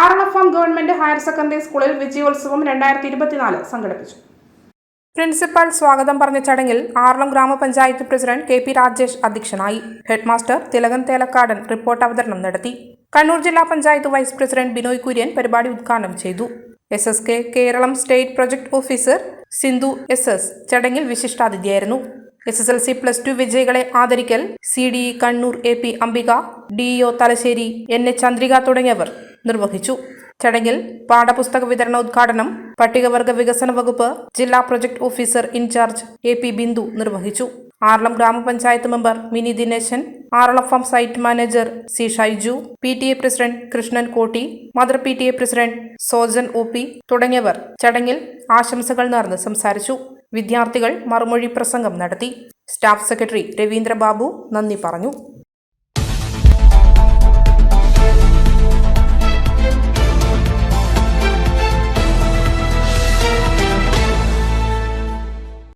ആറളഫാം government higher secondary സ്കൂളിൽ വിജയോത്സവം രണ്ടായിരത്തി ഇരുപത്തിനാല് സംഘടിപ്പിച്ചു. പ്രിൻസിപ്പൽ സ്വാഗതം പറഞ്ഞ ചടങ്ങിൽ ആറളം ഗ്രാമപഞ്ചായത്ത് പ്രസിഡന്റ് കെ പി രാജേഷ് അധ്യക്ഷനായി. ഹെഡ്മാസ്റ്റർ തിലകൻ തേലക്കാടൻ റിപ്പോർട്ട് അവതരണം നടത്തി. കണ്ണൂർ ജില്ലാ പഞ്ചായത്ത് വൈസ് പ്രസിഡന്റ് ബിനോയ് കുര്യൻ പരിപാടി ഉദ്ഘാടനം ചെയ്തു. S S K Keralam state project officer Sindhu S S ചടങ്ങിൽ വിശിഷ്ടാതിഥിയായിരുന്നു. S S L C plus two വിജയികളെ ആദരിക്കൽ C D Kannur A P Ambika D O Thalassery N A Chandrika തുടങ്ങിയവർ നിർവഹിച്ചു. ചടങ്ങിൽ പാഠപുസ്തക വിതരണ ഉദ്ഘാടനം പട്ടികവർഗ വികസന വകുപ്പ് ജില്ലാ project officer in charge A P Bindu നിർവഹിച്ചു. ആറളം ഗ്രാമപഞ്ചായത്ത് member Mini Dineshan Aralam farm site manager C Shaiju P T A president Krishnan Kotti mother P T A president Sojan O P തുടങ്ങിയവർ ചടങ്ങിൽ ആശംസകൾ നേർന്ന് സംസാരിച്ചു. വിദ്യാർത്ഥികൾ മറുമൊഴി പ്രസംഗം നടത്തി. സ്റ്റാഫ് സെക്രട്ടറി രവീന്ദ്രബാബു നന്ദി പറഞ്ഞു.